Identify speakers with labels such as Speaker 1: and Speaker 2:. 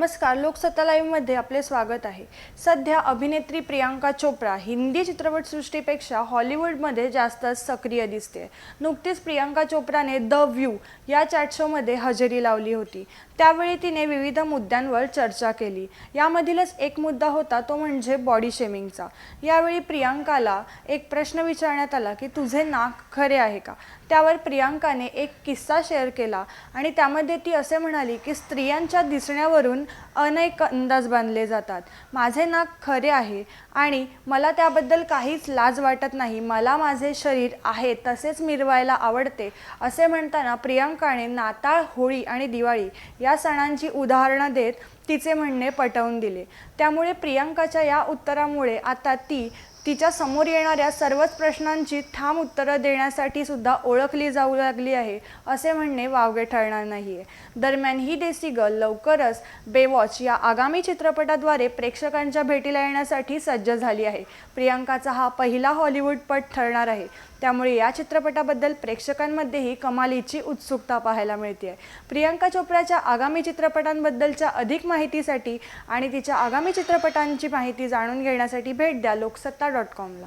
Speaker 1: नमस्कार लोकसत्ता लाईव्हमध्ये आपले स्वागत आहे. सध्या अभिनेत्री प्रियांका चोप्रा हिंदी चित्रपटसृष्टीपेक्षा हॉलिवूडमध्ये जास्त सक्रिय दिसते नुकतीच प्रियांका चोप्राने द व्ह्यू या चॅट शोमध्ये हजेरी लावली होती. त्यावेळी तिने विविध मुद्द्यांवर चर्चा केली. यामधीलच एक मुद्दा होता तो म्हणजे बॉडी शेमिंगचा यावेळी प्रियांकाला एक प्रश्न विचारण्यात आला की तुझे नाक खरे आहे का? त्यावर प्रियांकाने एक किस्सा शेअर केला आणि त्यामध्ये ती असे म्हणाली की स्त्रियांच्या दिसण्यावरून अनेक अंदाज बांधले जातात. माझे नाक खरे आहे आणि मला त्याबद्दल काहीच लाज वाटत नाही. मला माझे शरीर आहे तसेच मिरवायला आवडते असे म्हणताना प्रियांकाने नाताळ होळी आणि दिवाळी या सणांची उदाहरणं देत तिचे म्हणणे पटवून दिले. त्यामुळे प्रियांकाच्या या उत्तरामुळे आता ती तिच्या समोर येणाऱ्या सर्वच प्रश्नांची ठाम उत्तरं देण्यासाठी सुद्धा ओळखली जाऊ लागली आहे असे म्हणणे वावगे ठरणार नाही आहे दरम्यान ही देसी गर्ल लवकरच बेवॉच या आगामी चित्रपटाद्वारे प्रेक्षकांच्या भेटीला येण्यासाठी सज्ज झाली आहे. प्रियांकाचा हा पहिला हॉलिवूडपट ठरणार आहे. त्यामुळे या चित्रपटाबद्दल प्रेक्षकांमध्येही कमालीची उत्सुकता पाहायला मिळते आहे प्रियांका चोप्राच्या आगामी चित्रपटांबद्दलच्या अधिक माहितीसाठी आणि तिच्या आगामी चित्रपटांची माहिती जाणून घेण्यासाठी भेट द्या लोकसत्ता डॉट कॉमला.